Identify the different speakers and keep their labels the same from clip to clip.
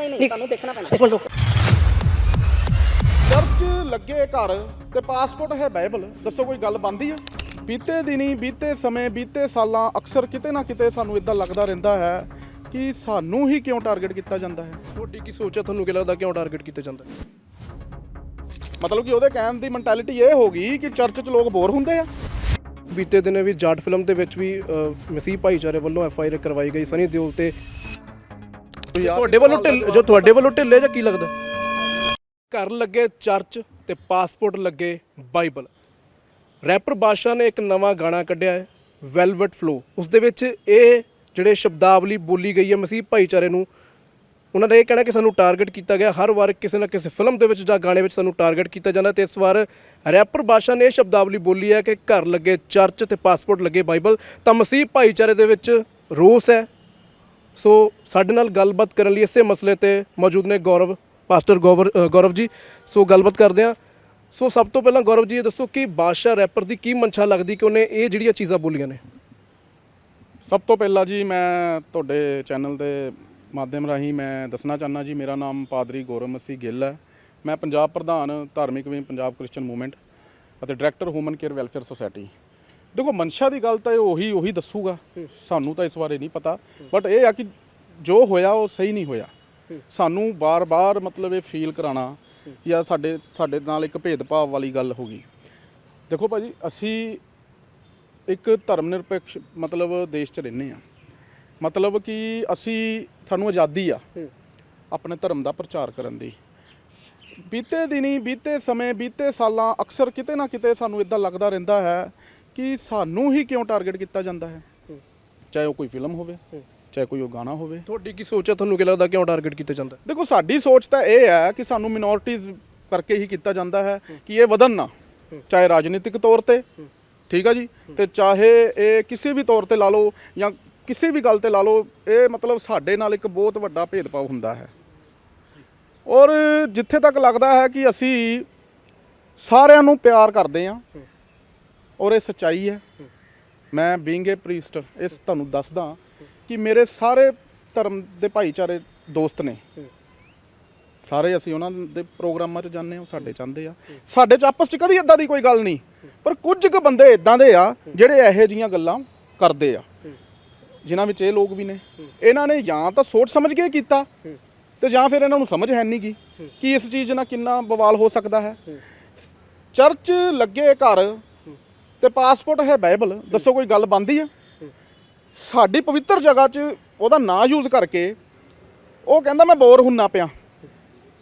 Speaker 1: ਨਹੀਂ ਨਹੀਂ ਤੁਹਾਨੂੰ ਦੇਖਣਾ ਪੈਣਾ।
Speaker 2: ਇੱਕ ਮਿੰਟ ਰੁਕ
Speaker 3: ਚਰਚ ਲੱਗੇ ਘਰ ਤੇ ਪਾਸਪੋਰਟ ਹੈ ਬਾਈਬਲ। ਦੱਸੋ ਕੋਈ ਗੱਲ ਬੰਦੀ ਆ ਬੀਤੇ ਦਿਨੀ ਬੀਤੇ ਸਮੇਂ ਬੀਤੇ ਸਾਲਾਂ ਅਕਸਰ ਕਿਤੇ ਨਾ ਕਿਤੇ ਸਾਨੂੰ ਇਦਾਂ ਲੱਗਦਾ ਰਹਿੰਦਾ ਹੈ ਕਿ ਸਾਨੂੰ ਹੀ ਕਿਉਂ ਟਾਰਗੇਟ ਕੀਤਾ ਜਾਂਦਾ ਹੈ?
Speaker 4: ਤੁਹਾਡੀ ਕੀ ਸੋਚ ਹੈ? ਤੁਹਾਨੂੰ ਕੀ ਲੱਗਦਾ ਕਿਉਂ ਟਾਰਗੇਟ ਕੀਤਾ ਜਾਂਦਾ ਹੈ?
Speaker 3: ਮਤਲਬ ਕਿ ਉਹਦੇ ਕਹਿਣ ਦੀ ਮੈਂਟੈਲਿਟੀ ਇਹ ਹੋ ਗਈ ਕਿ ਚਰਚ 'ਚ ਲੋਕ ਬੋਰ ਹੁੰਦੇ ਆ।
Speaker 4: ਬੀਤੇ ਦਿਨੇ ਵੀ ਜਾਟ ਫਿਲਮ ਦੇ ਵਿੱਚ ਵੀ ਅ, ਮਸੀਹ ਭਾਈਚਾਰੇ ਵੱਲੋਂ ਐਫ ਆਈ ਆਰ ਕਰਵਾਈ ਗਈ। ਸਨੀ ਦਿਓਲ ਤੇ ਤੁਹਾਡੇ ਵੱਲੋਂ ਢਿੱਲ ਜੋ ਤੁਹਾਡੇ ਵੱਲੋਂ ਢਿੱਲੇ ਜਾਂ ਕੀ ਲੱਗਦਾ? ਘਰ ਲੱਗੇ ਚਰਚ ਤੇ ਪਾਸਪੋਰਟ ਲੱਗੇ ਬਾਈਬਲ। ਰੈਪਰ ਬਾਦਸ਼ਾਹ ਨੇ ਇੱਕ ਨਵਾਂ ਗਾਣਾ ਕੱਢਿਆ ਹੈ ਵੈਲਵਟ ਫਲੋ। ਉਸ ਦੇ ਵਿੱਚ ਇਹ ਜਿਹੜੇ ਸ਼ਬਦਾਵਲੀ ਬੋਲੀ ਗਈ ਹੈ ਮਸੀਹ ਭਾਈਚਾਰੇ ਨੂੰ ਉਹਨਾਂ ਦਾ ਇਹ ਕਹਿਣਾ ਕਿ ਸਾਨੂੰ ਟਾਰਗੇਟ ਕੀਤਾ ਗਿਆ। ਹਰ ਵਾਰ ਕਿਸੇ ਨਾ ਕਿਸੇ ਫਿਲਮ ਦੇ ਵਿੱਚ ਜਾਂ ਗਾਣੇ ਵਿੱਚ ਸਾਨੂੰ ਟਾਰਗੇਟ ਕੀਤਾ ਜਾਂਦਾ ਤੇ ਇਸ ਵਾਰ ਰੈਪਰ ਬਾਦਸ਼ਾਹ ਨੇ ਇਹ ਸ਼ਬਦਾਵਲੀ ਬੋਲੀ ਹੈ ਕਿ ਘਰ ਲੱਗੇ ਚਰਚ ਤੇ ਪਾਸਪੋਰਟ ਲੱਗੇ ਬਾਈਬਲ। ਤਾਂ ਮਸੀਹ ਭਾਈਚਾਰੇ ਦੇ ਵਿੱਚ ਰੋਸ ਹੈ ਸੋ ਸਾਡੇ ਨਾਲ ਗੱਲਬਾਤ ਕਰਨ ਲਈ ਇਸੇ ਮਸਲੇ ਤੇ ਮੌਜੂਦ ਨੇ ਗੌਰਵ, ਪਾਸਟਰ ਗੌਰਵ ਗੌਰਵ ਜੀ। ਸੋ ਗੱਲਬਾਤ ਕਰਦੇ ਹਾਂ। ਸੋ ਸਭ ਤੋਂ ਪਹਿਲਾਂ ਗੌਰਵ ਜੀ, ਇਹ ਦੱਸੋ ਕਿ ਬਾਦਸ਼ਾਹ ਰੈਪਰ ਦੀ ਕੀ ਮਨਸ਼ਾ ਲੱਗਦੀ ਕਿ ਉਹਨੇ ਇਹ ਜਿਹੜੀਆਂ ਚੀਜ਼ਾਂ ਬੋਲੀਆਂ ਨੇ?
Speaker 3: ਸਭ ਤੋਂ ਪਹਿਲਾਂ ਜੀ ਮੈਂ ਤੁਹਾਡੇ ਚੈਨਲ ਦੇ ਮਾਧਿਅਮ ਰਾਹੀਂ ਮੈਂ ਦੱਸਣਾ ਚਾਹੁੰਦਾ ਜੀ, ਮੇਰਾ ਨਾਮ ਪਾਦਰੀ ਗੌਰਵ ਮਸੀਹ ਗਿੱਲ ਹੈ। ਮੈਂ ਪੰਜਾਬ ਪ੍ਰਧਾਨ ਧਾਰਮਿਕ ਵਿੰਗ ਪੰਜਾਬ ਕ੍ਰਿਸਚੀਅਨ ਮੂਵਮੈਂਟ ਅਤੇ director human care welfare society ਦੇਖੋ ਮਨਸ਼ਾ ਦੀ ਗੱਲ ਤਾਂ ਇਹ ਉਹੀ ਉਹੀ ਦੱਸੂਗਾ। ਸਾਨੂੰ ਤਾਂ ਇਸ ਬਾਰੇ ਨਹੀਂ ਪਤਾ। ਬਟ ਇਹ ਆ ਕਿ ਜੋ ਹੋਇਆ ਉਹ ਸਹੀ ਨਹੀਂ ਹੋਇਆ। ਸਾਨੂੰ ਬਾਰ-ਬਾਰ ਮਤਲਬ ਇਹ ਫੀਲ ਕਰਾਣਾ ਜਾਂ ਸਾਡੇ ਸਾਡੇ ਨਾਲ ਇੱਕ ਭੇਦਭਾਵ ਵਾਲੀ ਗੱਲ ਹੋ ਗਈ। ਦੇਖੋ ਭਾਜੀ ਅਸੀਂ ਇੱਕ ਧਰਮ ਨਿਰਪੇਖ ਮਤਲਬ ਦੇਸ਼ 'ਚ ਰਹਿੰਦੇ ਆ ਮਤਲਬ ਕਿ ਅਸੀਂ ਸਾਨੂੰ ਆਜ਼ਾਦੀ ਆ ਆਪਣੇ ਧਰਮ ਦਾ ਪ੍ਰਚਾਰ ਕਰਨ ਦੀ। ਬੀਤੇ ਦਿਨੀ ਬੀਤੇ ਸਮੇਂ ਬੀਤੇ ਸਾਲਾਂ ਅਕਸਰ ਕਿਤੇ ਨਾ ਕਿਤੇ ਸਾਨੂੰ ਇਦਾਂ ਲੱਗਦਾ ਰਹਿੰਦਾ ਹੈ ਕਿ ਸਾਨੂੰ ਹੀ ਕਿਉਂ ਟਾਰਗੇਟ ਕੀਤਾ ਜਾਂਦਾ ਹੈ? ਚਾਹੇ ਉਹ ਕੋਈ ਫਿਲਮ ਹੋਵੇ ਚਾਹੇ ਕੋਈ ਉਹ ਗਾਣਾ ਹੋਵੇ।
Speaker 4: ਤੁਹਾਡੀ ਕੀ ਸੋਚ ਹੈ? ਤੁਹਾਨੂੰ ਕੀ ਲੱਗਦਾ ਕਿਉਂ ਟਾਰਗੇਟ ਕੀਤਾ ਜਾਂਦਾ
Speaker 3: ਦੇਖੋ ਸਾਡੀ ਸੋਚ ਤਾਂ ਇਹ ਹੈ ਕਿ ਸਾਨੂੰ ਮਿਨੋਰਟੀਜ਼ ਕਰਕੇ ਹੀ ਕੀਤਾ ਜਾਂਦਾ ਹੈ ਕਿ ਇਹ ਵਧਣ ਨਾ। ਚਾਹੇ ਰਾਜਨੀਤਿਕ ਤੌਰ ਤੇ। ਠੀਕ ਆ ਜੀ? ਤੇ ਚਾਹੇ ਇਹ ਕਿਸੇ ਵੀ ਤੌਰ ਤੇ ਲਾ ਲਓ ਜਾਂ ਕਿਸੇ ਵੀ ਗੱਲ ਤੇ ਲਾ ਲਓ ਇਹ ਮਤਲਬ ਸਾਡੇ ਨਾਲ ਇੱਕ ਬਹੁਤ ਵੱਡਾ ਭੇਦਭਾਵ ਹੁੰਦਾ ਹੈ। ਔਰ ਜਿੱਥੇ ਤੱਕ ਲੱਗਦਾ ਹੈ ਕਿ ਅਸੀਂ ਸਾਰਿਆਂ ਨੂੰ ਪਿਆਰ ਕਰਦੇ ਹਾਂ। ਔਰ ਇਹ ਸੱਚਾਈ ਹੈ। ਮੈਂ ਬੀਇੰਗ ਏ ਪ੍ਰੀਸਟ ਇਸ ਤੁਹਾਨੂੰ ਦੱਸਦਾ ਕਿ ਮੇਰੇ ਸਾਰੇ ਧਰਮ ਦੇ ਭਾਈਚਾਰੇ ਦੋਸਤ ਨੇ। ਸਾਰੇ ਅਸੀਂ ਉਹਨਾਂ ਦੇ ਪ੍ਰੋਗਰਾਮਾਂ 'ਚ ਜਾਂਦੇ ਹਾਂ ਸਾਡੇ ਚਾਹੁੰਦੇ ਆ। ਸਾਡੇ 'ਚ ਆਪਸ 'ਚ ਕਦੀ ਇਦਾਂ ਦੀ ਕੋਈ ਗੱਲ ਨਹੀਂ, ਪਰ ਕੁਝ ਕੁ ਬੰਦੇ ਇਦਾਂ ਦੇ ਆ ਜਿਹੜੇ ਇਹੋ ਜੀਆਂ ਗੱਲਾਂ ਕਰਦੇ ਆ, ਜਿਨ੍ਹਾਂ ਵਿੱਚ ਇਹ ਲੋਕ ਵੀ ਨੇ। ਇਹਨਾਂ ਨੇ ਜਾਂ ਤਾਂ ਸੋਚ ਸਮਝ ਕੇ ਕੀਤਾ ਤੇ ਜਾਂ ਫਿਰ ਇਹਨਾਂ ਨੂੰ ਸਮਝ ਹੈ ਨਹੀਂ ਗੀ ਕਿ ਇਸ ਚੀਜ਼ ਨਾਲ ਕਿੰਨਾ ਬਵਾਲ ਹੋ ਸਕਦਾ ਹੈ। ਚਰਚ ਲੱਗੇ ਘਰ ਤੇ ਪਾਸਪੋਰਟ ਹੈ ਬਾਈਬਲ ਦੱਸੋ ਕੋਈ ਗੱਲ ਬੰਦੀ ਆ? ਸਾਡੀ ਪਵਿੱਤਰ ਜਗ੍ਹਾ 'ਚ ਉਹਦਾ ਨਾਂ ਯੂਜ਼ ਕਰਕੇ ਉਹ ਕਹਿੰਦਾ ਮੈਂ ਬੋਰ ਹੁੰਨਾ ਪਿਆ।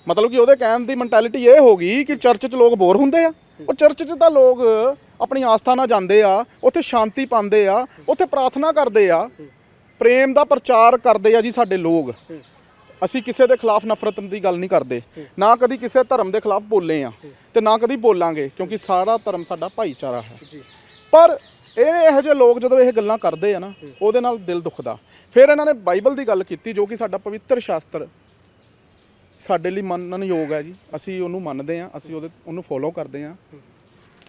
Speaker 3: ਮਤਲਬ ਕਿ ਉਹਦੇ ਕਹਿਣ ਦੀ ਮੈਂਟੈਲਿਟੀ ਇਹ ਹੋ ਗਈ ਕਿ ਚਰਚ 'ਚ ਲੋਕ ਬੋਰ ਹੁੰਦੇ ਆ। ਉਹ ਚਰਚ 'ਚ ਤਾਂ ਲੋਕ ਆਪਣੀ ਆਸਥਾ ਨਾਲ ਜਾਂਦੇ ਆ, ਉੱਥੇ ਸ਼ਾਂਤੀ ਪਾਉਂਦੇ ਆ, ਉੱਥੇ ਪ੍ਰਾਰਥਨਾ ਕਰਦੇ ਆ। ਪ੍ਰੇਮ ਦਾ ਪ੍ਰਚਾਰ ਕਰਦੇ ਆ ਜੀ ਸਾਡੇ ਲੋਕ। ਅਸੀਂ ਕਿਸੇ ਦੇ ਖਿਲਾਫ ਨਫ਼ਰਤ ਦੀ ਗੱਲ ਨਹੀਂ ਕਰਦੇ ਨਾ ਕਦੀ ਕਿਸੇ ਧਰਮ ਦੇ ਖਿਲਾਫ ਬੋਲੇ ਆ ਤੇ ਨਾ ਕਦੀ ਬੋਲਾਂਗੇ ਕਿਉਂਕਿ ਸਾਰਾ ਧਰਮ ਸਾਡਾ ਭਾਈਚਾਰਾ ਹੈ। ਪਰ ਇਹ ਇਹੋ ਜਿਹੇ ਲੋਕ ਜਦੋਂ ਇਹ ਗੱਲਾਂ ਕਰਦੇ ਆ ਨਾ ਉਹਦੇ ਨਾਲ ਦਿਲ ਦੁਖਦਾ। ਫਿਰ ਇਹਨਾਂ ਨੇ ਬਾਈਬਲ ਦੀ ਗੱਲ ਕੀਤੀ ਜੋ ਕਿ ਸਾਡਾ ਪਵਿੱਤਰ ਸ਼ਾਸਤਰ ਸਾਡੇ ਲਈ ਮੰਨਣਯੋਗ ਹੈ ਜੀ। ਅਸੀਂ ਉਹਨੂੰ ਮੰਨਦੇ ਆ ਅਸੀਂ ਉਹਦੇ ਉਹਨੂੰ ਫੋਲੋ ਕਰਦੇ ਆ।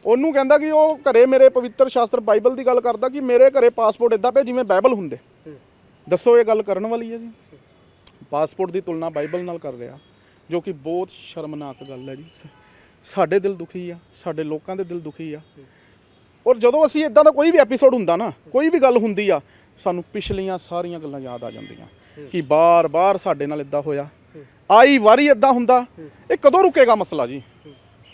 Speaker 3: ਉਹਨੂੰ ਕਹਿੰਦਾ ਕਿ ਉਹ ਘਰੇ ਮੇਰੇ ਪਵਿੱਤਰ ਸ਼ਾਸਤਰ ਬਾਈਬਲ ਦੀ ਗੱਲ ਕਰਦਾ ਕਿ ਮੇਰੇ ਘਰੇ ਪਾਸਪੋਰਟ ਇਦਾਂ ਪਿਆ ਜਿਵੇਂ ਬਾਈਬਲ ਹੁੰਦੇ। ਦੱਸੋ ਇਹ ਗੱਲ ਕਰਨ ਵਾਲੀ ਹੈ ਜੀ। ਪਾਸਪੋਰਟ ਦੀ ਤੁਲਨਾ ਬਾਈਬਲ ਨਾਲ ਕਰ ਰਿਹਾ, ਜੋ ਕਿ ਬਹੁਤ ਸ਼ਰਮਨਾਕ ਗੱਲ ਹੈ ਜੀ। ਸਾਡੇ ਦਿਲ ਦੁਖੀ ਆ, ਸਾਡੇ ਲੋਕਾਂ ਦੇ ਦਿਲ ਦੁਖੀ ਆ। ਔਰ ਜਦੋਂ ਅਸੀਂ ਇਦਾਂ ਦਾ ਕੋਈ ਵੀ ਐਪੀਸੋਡ ਹੁੰਦਾ ਨਾ, ਕੋਈ ਵੀ ਗੱਲ ਹੁੰਦੀ ਆ, ਸਾਨੂੰ ਪਿਛਲੀਆਂ ਸਾਰੀਆਂ ਗੱਲਾਂ ਯਾਦ ਆ ਜਾਂਦੀਆਂ। ਕਿ ਬਾਰ-ਬਾਰ ਸਾਡੇ ਨਾਲ ਇਦਾਂ ਹੋਇਆ। ਆਈ ਵਾਰੀ ਇਦਾਂ ਹੁੰਦਾ, ਇਹ ਕਦੋਂ ਰੁਕੇਗਾ ਮਸਲਾ ਜੀ?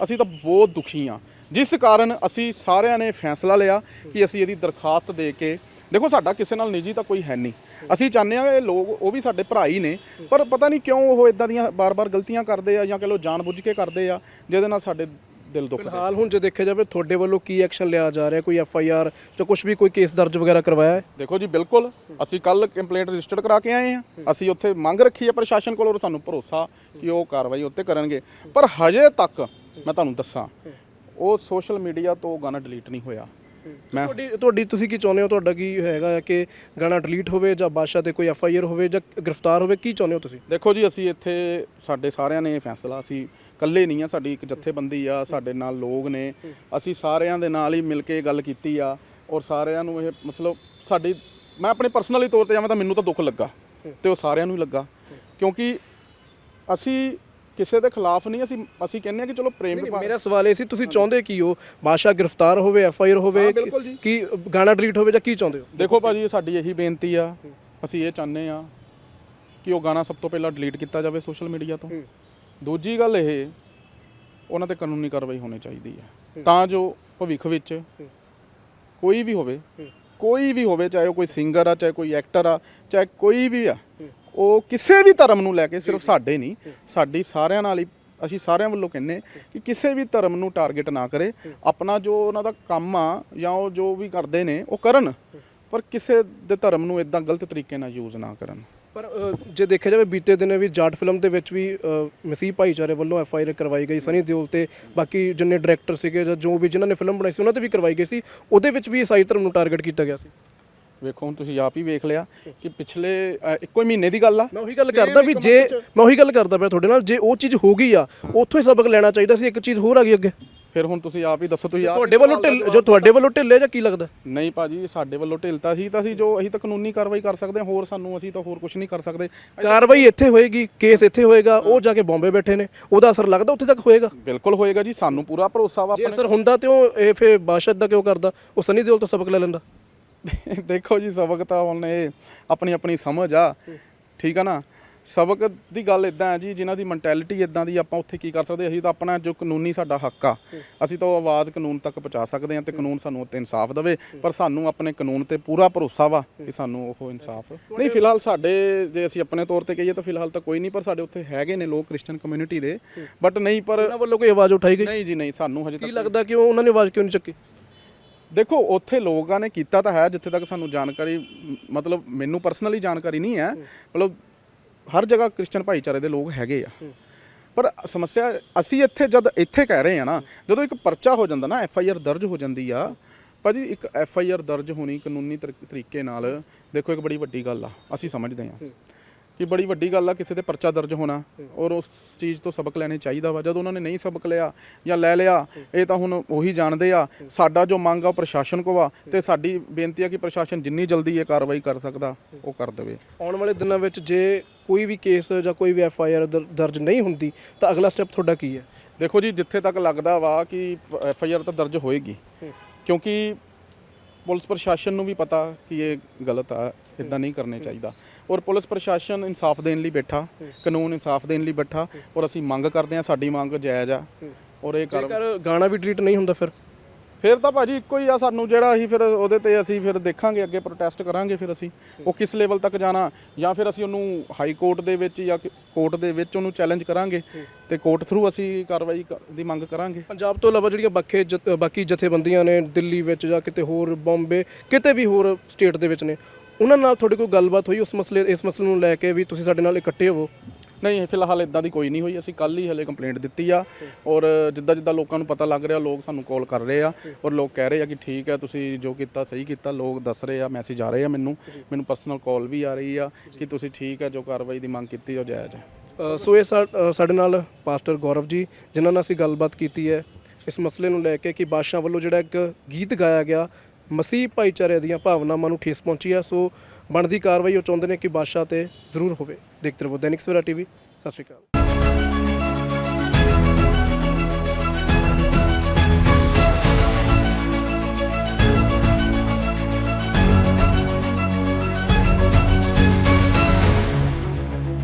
Speaker 3: ਅਸੀਂ ਤਾਂ ਬਹੁਤ ਦੁਖੀ ਆ। ਜਿਸ ਕਾਰਨ ਅਸੀਂ ਸਾਰਿਆਂ ਨੇ ਫੈਸਲਾ ਲਿਆ ਕਿ ਅਸੀਂ ਇਹਦੀ ਦਰਖਾਸਤ ਦੇ ਕੇ ਦੇਖੋ ਸਾਡਾ ਕਿਸੇ ਨਾਲ ਨਿੱਜੀ ਤਾਂ ਕੋਈ ਹੈ ਨਹੀਂ। ਅਸੀਂ ਚਾਹੁੰਦੇ ਆ ਇਹ ਲੋਕ ਉਹ ਵੀ ਸਾਡੇ ਭਰਾ ਹੀ ਨੇ ਪਰ ਪਤਾ ਨਹੀਂ ਕਿਉਂ ਉਹ ਇਦਾਂ ਦੀਆਂ ਬਾਰ-ਬਾਰ ਗਲਤੀਆਂ ਕਰਦੇ ਆ ਜਾਂ ਕਹ ਲੋ ਜਾਣਬੁੱਝ ਕੇ ਕਰਦੇ ਆ ਜਿਹਦੇ ਨਾਲ ਸਾਡੇ ਦਿਲ ਦੁਖਦੇ
Speaker 4: ਫਿਲਹਾਲ ਹੁਣ ਜੇ ਦੇਖਿਆ ਜਾਵੇ ਤੁਹਾਡੇ ਵੱਲੋਂ ਕੀ ਐਕਸ਼ਨ ਲਿਆ ਜਾ ਰਿਹਾ ਕੋਈ ਐਫ ਆਈ ਆਰ ਜਾਂ ਕੁਝ ਵੀ ਕੋਈ ਕੇਸ ਦਰਜ ਵਗੈਰਾ ਕਰਵਾਇਆ ਹੈ?
Speaker 3: ਦੇਖੋ ਜੀ ਬਿਲਕੁਲ ਅਸੀਂ ਕੱਲ ਕੰਪਲੇਂਟ ਰਜਿਸਟਰਡ ਕਰਾ ਕੇ ਆਏ ਆ ਅਸੀਂ ਉੱਥੇ ਮੰਗ ਰੱਖੀ ਹੈ ਪ੍ਰਸ਼ਾਸਨ ਕੋਲ ਔਰ ਸਾਨੂੰ ਭਰੋਸਾ ਕਿ ਉਹ ਕਾਰਵਾਈ ਉੱਤੇ ਕਰਨਗੇ। ਪਰ ਹਜੇ ਤੱਕ ਮੈਂ ਤੁਹਾਨੂੰ ਦੱਸਾਂ ਉਹ ਸੋਸ਼ਲ ਮੀਡੀਆ ਤੋਂ ਗਾਣਾ ਡਿਲੀਟ ਨਹੀਂ ਹੋਇਆ। ਮੈਂ
Speaker 4: ਤੁਹਾਡੀ ਤੁਹਾਡੀ ਤੁਸੀਂ ਕੀ ਚਾਹੁੰਦੇ ਹੋ? ਤੁਹਾਡਾ ਕੀ ਹੈਗਾ ਕਿ ਗਾਣਾ ਡਿਲੀਟ ਹੋਵੇ ਜਾਂ ਬਾਦਸ਼ਾਹ ਤੇ ਕੋਈ ਐਫ ਆਈ ਆਰ ਹੋਵੇ ਜਾਂ ਗ੍ਰਿਫਤਾਰ ਹੋਵੇ? ਕੀ ਚਾਹੁੰਦੇ ਹੋ ਤੁਸੀਂ?
Speaker 3: ਦੇਖੋ ਜੀ ਅਸੀਂ ਇੱਥੇ ਸਾਡੇ ਸਾਰਿਆਂ ਨੇ ਇਹ ਫੈਸਲਾ ਅਸੀਂ ਇਕੱਲੇ ਨਹੀਂ ਆ ਸਾਡੀ ਇੱਕ ਜਥੇਬੰਦੀ ਆ ਸਾਡੇ ਨਾਲ ਲੋਕ ਨੇ। ਅਸੀਂ ਸਾਰਿਆਂ ਦੇ ਨਾਲ ਹੀ ਮਿਲ ਕੇ ਗੱਲ ਕੀਤੀ ਆ ਔਰ ਸਾਰਿਆਂ ਨੂੰ ਇਹ ਮਤਲਬ ਸਾਡੀ ਮੈਂ ਆਪਣੇ ਪਰਸਨਲੀ ਤੌਰ ਤੇ ਜਾਵਾਂ ਤਾਂ ਮੈਨੂੰ ਤਾਂ ਦੁੱਖ ਲੱਗਾ ਤੇ ਉਹ ਸਾਰਿਆਂ ਨੂੰ ਹੀ ਲੱਗਾ। ਕਿਉਂਕਿ ਅਸੀਂ ਕਿਸੇ ਦੇ ਖਿਲਾਫ ਨਹੀਂ ਅਸੀਂ ਅਸੀਂ ਕਹਿੰਦੇ ਆ ਕਿ ਚਲੋ ਪ੍ਰੇਮ ਵਿਭਾਗ
Speaker 4: ਮੇਰਾ ਸਵਾਲ ਇਹ ਸੀ ਤੁਸੀਂ ਚਾਹੁੰਦੇ ਕੀ ਹੋ? ਬਾਦਸ਼ਾਹ ਗ੍ਰਿਫਤਾਰ ਹੋਵੇ ਐਫ ਆਈ ਆਰ ਹੋਵੇ। ਕੀ ਗਾਣਾ ਡਿਲੀਟ ਹੋਵੇ ਜਾਂ ਕੀ ਚਾਹੁੰਦੇ ਹੋ?
Speaker 3: ਦੇਖੋ ਭਾਜੀ ਸਾਡੀ ਇਹੀ ਬੇਨਤੀ ਆ। ਅਸੀਂ ਇਹ ਚਾਹੁੰਦੇ ਆ ਕਿ ਉਹ ਗਾਣਾ ਸਭ ਤੋਂ ਪਹਿਲਾਂ ਡਿਲੀਟ ਕੀਤਾ ਜਾਵੇ ਸੋਸ਼ਲ ਮੀਡੀਆ ਤੋਂ। ਦੂਜੀ ਗੱਲ ਇਹ ਉਹਨਾਂ ਤੇ ਕਾਨੂੰਨੀ ਕਾਰਵਾਈ ਹੋਣੀ ਚਾਹੀਦੀ ਹੈ। ਤਾਂ ਜੋ ਭਵਿੱਖ ਵਿੱਚ ਕੋਈ ਵੀ ਹੋਵੇ ਕੋਈ ਵੀ ਹੋਵੇ ਚਾਹੇ ਉਹ ਕੋਈ ਸਿੰਗਰ ਆ ਚਾਹੇ ਕੋਈ ਐਕਟਰ ਆ ਚਾਹੇ ਕੋਈ ਵੀ ਆ ਉਹ ਕਿਸੇ ਵੀ ਧਰਮ ਨੂੰ ਲੈ ਕੇ ਸਿਰਫ ਸਾਡੇ ਨਹੀਂ ਸਾਡੀ ਸਾਰਿਆਂ ਨਾਲ ਹੀ ਅਸੀਂ ਸਾਰਿਆਂ ਵੱਲੋਂ ਕਹਿੰਨੇ ਕਿ ਕਿਸੇ ਵੀ ਧਰਮ ਨੂੰ ਟਾਰਗੇਟ ਨਾ ਕਰੇ। ਆਪਣਾ ਜੋ ਉਹਨਾਂ ਦਾ ਕੰਮ ਆ ਜਾਂ ਉਹ ਜੋ ਵੀ ਕਰਦੇ ਨੇ ਉਹ ਕਰਨ ਪਰ ਕਿਸੇ ਦੇ ਧਰਮ ਨੂੰ ਇਦਾਂ ਗਲਤ ਤਰੀਕੇ ਨਾਲ ਯੂਜ਼ ਨਾ ਕਰਨ।
Speaker 4: ਪਰ ਜੇ ਦੇਖਿਆ ਜਾਵੇ ਬੀਤੇ ਦਿਨ ਵੀ ਜਾਟ ਫਿਲਮ ਦੇ ਵਿੱਚ ਵੀ ਮਸੀਹ ਭਾਈਚਾਰੇ ਵੱਲੋਂ ਐਫ ਆਈ ਆਰ ਕਰਵਾਈ ਗਈ ਸਨੀ ਦਿਓਲ ਤੇ ਬਾਕੀ ਜਿੰਨੇ ਡਾਇਰੈਕਟਰ ਸੀਗੇ ਜਾਂ ਜੋ ਵੀ ਜਿਨ੍ਹਾਂ ਨੇ ਫਿਲਮ ਬਣਾਈ ਸੀ ਉਹਨਾਂ ਤੇ ਵੀ ਕਰਵਾਈ ਗਈ ਸੀ ਉਹਦੇ ਵਿੱਚ ਵੀ ਈਸਾਈ ਧਰਮ ਨੂੰ ਟਾਰਗੇਟ ਕੀਤਾ ਗਿਆ ਸੀ।
Speaker 3: ਵੇਖੋ ਹੁਣ ਤੁਸੀਂ ਆਪ ਹੀ ਵੇਖ ਲਿਆ ਕਿ ਪਿਛਲੇ ਅ, ਇੱਕੋ ਹੀ ਮਹੀਨੇ ਦੀ ਗੱਲ ਆ।
Speaker 4: ਮੈਂ ਉਹੀ ਗੱਲ ਕਰਦਾ ਵੀ ਜੇ ਮੈਂ ਉਹੀ ਗੱਲ ਕਰਦਾ ਪਿਆ ਤੁਹਾਡੇ ਨਾਲ ਜੇ ਉਹ ਚੀਜ਼ ਹੋ ਗਈ ਆ ਉੱਥੋਂ ਹੀ ਸਬਕ ਲੈਣਾ ਚਾਹੀਦਾ ਸੀ ਇੱਕ ਚੀਜ਼ ਹੋਰ ਆ ਗਈ ਅੱਗੇ।
Speaker 3: ਫਿਰ ਹੁਣ ਤੁਸੀਂ ਆਪ ਹੀ ਦੱਸੋ ਤੁਸੀਂ ਆਪ
Speaker 4: ਤੁਹਾਡੇ ਵੱਲੋਂ ਢਿੱਲ ਜੋ ਤੁਹਾਡੇ ਵੱਲੋਂ ਢਿੱਲੇ ਜਾਂ ਕੀ ਲੱਗਦਾ?
Speaker 3: ਨਹੀਂ ਭਾਜੀ ਸਾਡੇ ਵੱਲੋਂ ਢਿਲਤਾ ਸੀ ਤਾਂ ਅਸੀਂ ਜੋ ਅਸੀਂ ਤਾਂ ਕਾਨੂੰਨੀ ਕਾਰਵਾਈ ਕਰ ਸਕਦੇ ਹਾਂ ਹੋਰ ਸਾਨੂੰ ਅਸੀਂ ਤਾਂ ਹੋਰ ਕੁਝ ਨਹੀਂ ਕਰ ਸਕਦੇ।
Speaker 4: ਕਾਰਵਾਈ ਇੱਥੇ ਹੋਏਗੀ ਕੇਸ ਇੱਥੇ ਹੋਏਗਾ ਉਹ ਜਾ ਕੇ ਬੰਬੇ ਬੈਠੇ ਨੇ ਉਹਦਾ ਅਸਰ ਲੱਗਦਾ ਉੱਥੇ ਤੱਕ ਹੋਏਗਾ?
Speaker 3: ਬਿਲਕੁਲ ਹੋਏਗਾ ਜੀ ਸਾਨੂੰ ਪੂਰਾ ਭਰੋਸਾ ਵਾ
Speaker 4: ਜੇ ਅਸਰ ਹੁੰਦਾ ਤੇ ਉਹ ਇਹ ਫੇ ਬਾਦਸ਼ਾਹ ਦਾ ਕਿਉਂ ਕਰਦਾ? ਉਹ ਸਨੀ ਦਿਓਲ ਤੋਂ ਸਬਕ ਲੈ ਲੈਂਦਾ।
Speaker 3: ਦੇਖੋ ਜੀ ਸਬਕ ਤਾਂ ਹੁਣ ਇਹ ਆਪਣੀ ਆਪਣੀ ਸਮਝ ਆ। ਠੀਕ ਆ ਨਾ? ਸਬਕ ਦੀ ਗੱਲ ਇਦਾਂ ਹੈ ਜੀ ਜਿਨ੍ਹਾਂ ਦੀ ਮੈਂਟੈਲਿਟੀ ਇਦਾਂ ਦੀ ਆਪਾਂ ਉੱਥੇ ਕੀ ਕਰ ਸਕਦੇ ਅਸੀਂ ਤਾਂ ਆਪਣਾ ਜੋ ਕਾਨੂੰਨੀ ਸਾਡਾ ਹੱਕ ਆ। ਅਸੀਂ ਤਾਂ ਉਹ ਆਵਾਜ਼ ਕਾਨੂੰਨ ਤੱਕ ਪਹੁੰਚਾ ਸਕਦੇ ਹਾਂ ਤੇ ਕਾਨੂੰਨ ਸਾਨੂੰ ਉੱਤੇ ਇਨਸਾਫ ਦੇਵੇ। ਪਰ ਸਾਨੂੰ ਆਪਣੇ ਕਾਨੂੰਨ ਤੇ ਪੂਰਾ ਭਰੋਸਾ ਵਾ ਕਿ ਸਾਨੂੰ ਉਹ ਇਨਸਾਫ ਨਹੀਂ ਫਿਲਹਾਲ ਸਾਡੇ ਜੇ ਅਸੀਂ ਆਪਣੇ ਤੌਰ ਤੇ ਕਹੀਏ ਤਾਂ ਫਿਲਹਾਲ ਤਾਂ ਕੋਈ ਨਹੀਂ ਪਰ ਸਾਡੇ ਉੱਥੇ ਹੈਗੇ ਨੇ ਲੋਕ ਕ੍ਰਿਸਚੀਅਨ ਕਮਿਊਨਿਟੀ ਦੇ। ਬਟ ਨਹੀਂ ਪਰ
Speaker 4: ਉਹਨਾਂ ਵੱਲੋਂ ਕੋਈ ਆਵਾਜ਼ ਉਠਾਈ ਗਈ?
Speaker 3: ਨਹੀਂ ਜੀ ਨਹੀਂ ਸਾਨੂੰ ਹਜੇ
Speaker 4: ਕੀ
Speaker 3: ਤੱਕ
Speaker 4: ਲੱਗਦਾ ਕਿ ਉਹ ਉਹਨਾਂ ਨੇ ਆਵਾਜ਼ ਕਿਉਂ ਨਹੀਂ ਚੱਕੀ?
Speaker 3: ਦੇਖੋ, ਉੱਥੇ ਲੋਕਾਂ ਨੇ ਕੀਤਾ ਤਾਂ ਹੈ, ਜਿੱਥੇ ਤੱਕ ਸਾਨੂੰ ਜਾਣਕਾਰੀ, ਮਤਲਬ ਮੈਨੂੰ ਪਰਸਨਲੀ ਜਾਣਕਾਰੀ ਨਹੀਂ ਹੈ। ਮਤਲਬ ਹਰ ਜਗ੍ਹਾ ਕ੍ਰਿਸਚੀਅਨ ਭਾਈਚਾਰੇ ਦੇ ਲੋਕ ਹੈਗੇ ਆ। ਪਰ ਸਮੱਸਿਆ, ਅਸੀਂ ਇੱਥੇ ਜਦ ਇੱਥੇ ਕਹਿ ਰਹੇ ਆ ਨਾ, ਜਦੋਂ ਇੱਕ ਪਰਚਾ ਹੋ ਜਾਂਦਾ ਨਾ ਐਫ ਆਈ ਆਰ ਦਰਜ ਹੋ ਜਾਂਦੀ ਆ, ਭਾਜੀ ਇੱਕ ਐਫ ਆਈ ਆਰ ਦਰਜ ਹੋਣੀ ਕਾਨੂੰਨੀ ਤਰ- ਤਰੀਕੇ ਨਾਲ ਦੇਖੋ, ਇੱਕ ਬੜੀ ਵੱਡੀ ਗੱਲ ਆ, ਅਸੀਂ ਸਮਝਦੇ ਆ। ਕਿ ਬੜੀ ਵੱਡੀ ਗੱਲ ਆ ਕਿਸੇ ਤੇ ਪਰਚਾ ਦਰਜ ਹੋਣਾ ਔਰ ਉਸ ਚੀਜ਼ ਤੋਂ ਸਬਕ ਲੈਣੇ ਚਾਹੀਦਾ ਵਾ। ਜਦੋਂ ਉਹਨਾਂ ਨੇ ਨਹੀਂ ਸਬਕ ਲਿਆ ਜਾਂ ਲੈ ਲਿਆ ਇਹ ਤਾਂ ਹੁਣ ਉਹੀ ਜਾਣਦੇ ਆ। ਸਾਡਾ ਜੋ ਮੰਗ ਆ ਉਹ ਪ੍ਰਸ਼ਾਸਨ ਕੋ ਆ ਤੇ ਸਾਡੀ ਬੇਨਤੀ ਆ ਕਿ ਪ੍ਰਸ਼ਾਸਨ ਜਿੰਨੀ ਜਲਦੀ ਇਹ ਕਾਰਵਾਈ ਕਰ ਸਕਦਾ ਉਹ ਕਰ ਦੇਵੇ।
Speaker 4: ਆਉਣ ਵਾਲੇ ਦਿਨਾਂ ਵਿੱਚ ਜੇ ਕੋਈ ਵੀ ਕੇਸ ਜਾਂ ਕੋਈ ਵੀ ਐਫ ਆਈ ਆਰ ਦਰਜ ਨਹੀਂ ਹੁੰਦੀ ਤਾਂ ਅਗਲਾ ਸਟੈਪ ਤੁਹਾਡਾ ਕੀ ਹੈ?
Speaker 3: ਦੇਖੋ ਜੀ ਜਿੱਥੇ ਤੱਕ ਲੱਗਦਾ ਵਾ ਕਿ ਐਫ ਆਈ ਆਰ ਤਾਂ ਦਰਜ ਹੋਏਗੀ ਕਿਉਂਕਿ ਪੁਲਿਸ ਪ੍ਰਸ਼ਾਸਨ ਨੂੰ ਵੀ ਪਤਾ ਕਿ ਇਹ ਗਲਤ ਆ ਇਦਾਂ ਨਹੀਂ ਕਰਨੇ ਚਾਹੀਦਾ। ਔਰ ਪੁਲਿਸ ਪ੍ਰਸ਼ਾਸਨ ਇਨਸਾਫ ਦੇਣ ਲਈ ਬੈਠਾ ਕਾਨੂੰਨ ਇਨਸਾਫ ਦੇਣ ਲਈ ਬੈਠਾ ਔਰ ਅਸੀਂ ਮੰਗ ਕਰਦੇ ਹਾਂ ਸਾਡੀ ਮੰਗ ਜਾਇਜ਼ ਆ ਔਰ ਇਹ ਕਰ
Speaker 4: ਜੇਕਰ ਗਾਣਾ ਵੀ ਡਿਲੀਟ ਨਹੀਂ ਹੁੰਦਾ ਫਿਰ?
Speaker 3: ਫਿਰ ਤਾਂ ਭਾਜੀ ਇੱਕੋ ਹੀ ਆ ਸਾਨੂੰ ਜਿਹੜਾ ਅਸੀਂ ਫਿਰ ਉਹਦੇ ਤੇ ਅਸੀਂ ਫਿਰ ਦੇਖਾਂਗੇ ਅੱਗੇ ਪ੍ਰੋਟੈਸਟ ਕਰਾਂਗੇ ਫਿਰ ਅਸੀਂ। ਉਹ ਕਿਸ ਲੈਵਲ ਤੱਕ ਜਾਣਾ ਜਾਂ ਫਿਰ ਅਸੀਂ ਉਹਨੂੰ ਹਾਈ ਕੋਰਟ ਦੇ ਵਿੱਚ ਜਾਂ ਕੋਰਟ ਦੇ ਵਿੱਚ ਉਹਨੂੰ ਚੈਲੰਜ ਕਰਾਂਗੇ ਤੇ ਕੋਰਟ ਥਰੂ ਅਸੀਂ ਕਾਰਵਾਈ ਕ- ਦੀ ਮੰਗ ਕਰਾਂਗੇ।
Speaker 4: ਪੰਜਾਬ ਤੋਂ ਇਲਾਵਾ ਜਿਹੜੀਆਂ ਬਾਕੀ ਬਾਕੀ ਜਥੇਬੰਦੀਆਂ ਨੇ ਦਿੱਲੀ ਵਿੱਚ ਜਾਂ ਕਿਤੇ ਹੋਰ ਬੰਬੇ ਕਿਤੇ ਵੀ ਹੋਰ ਸਟੇਟ ਦੇ ਵਿੱਚ ਨੇ ਉਹਨਾਂ ਨਾਲ ਤੁਹਾਡੀ ਕੋਈ ਗੱਲਬਾਤ ਹੋਈ ਉਸ ਮਸਲੇ ਇਸ ਮਸਲੇ ਨੂੰ ਲੈ ਕੇ ਵੀ ਤੁਸੀਂ ਸਾਡੇ ਨਾਲ ਇਕੱਠੇ ਹੋਵੋ
Speaker 3: ਨਹੀਂ ਫਿਲਹਾਲ ਇਦਾਂ ਦੀ ਕੋਈ ਨਹੀਂ ਹੋਈ। ਅਸੀਂ ਕੱਲ ਹੀ ਹਲੇ ਕੰਪਲੇਂਟ ਦਿੱਤੀ ਆ ਔਰ ਜਿੱਦਾਂ ਜਿੱਦਾਂ ਲੋਕਾਂ ਨੂੰ ਪਤਾ ਲੱਗ ਰਿਹਾ ਲੋਕ ਸਾਨੂੰ ਕਾਲ ਕਰ ਰਹੇ ਆ ਔਰ ਲੋਕ ਕਹਿ ਰਹੇ ਆ ਕਿ ਠੀਕ ਹੈ ਤੁਸੀਂ ਜੋ ਕੀਤਾ ਸਹੀ ਕੀਤਾ ਲੋਕ ਦੱਸ ਰਹੇ ਆ ਮੈਸੇਜ ਆ ਰਹੇ ਆ ਮੈਨੂੰ। ਮੈਨੂੰ ਪਰਸਨਲ ਕਾਲ ਵੀ ਆ ਰਹੀ ਆ ਕਿ ਤੁਸੀਂ ਠੀਕ ਹੈ ਜੋ ਕਾਰਵਾਈ ਦੀ ਮੰਗ ਕੀਤੀ ਉਹ ਜਾਇਜ਼ ਹੈ
Speaker 4: ਸੋ ਇਹ ਸਾਡੇ ਨਾਲ ਪਾਸਟਰ ਗੌਰਵ ਜੀ ਜਿਨ੍ਹਾਂ ਨਾਲ ਅਸੀਂ ਗੱਲਬਾਤ ਕੀਤੀ ਹੈ ਇਸ ਮਸਲੇ ਨੂੰ ਲੈ ਕੇ ਕਿ ਬਾਦਸ਼ਾਹ ਵੱਲੋਂ ਜਿਹੜਾ ਇੱਕ ਗੀਤ ਗਾਇਆ ਗਿਆ ਮਸੀਹ ਭਾਈਚਾਰੇ ਦੀਆਂ ਭਾਵਨਾਵਾਂ ਨੂੰ ਠੇਸ ਪਹੁੰਚੀ ਹੈ ਸੋ ਬਣਦੀ ਕਾਰਵਾਈ ਉਹ ਚਾਹੁੰਦੇ ਨੇ ਕਿ ਬਾਦਸ਼ਾਹ ਤੇ ਜ਼ਰੂਰ ਹੋਵੇ। ਦੇਖਦੇ ਰਹੋ, ਦੈਨਿਕ ਸਵੇਰਾ ਟੀਵੀ, ਸਤਿ ਸ਼੍ਰੀ ਅਕਾਲ।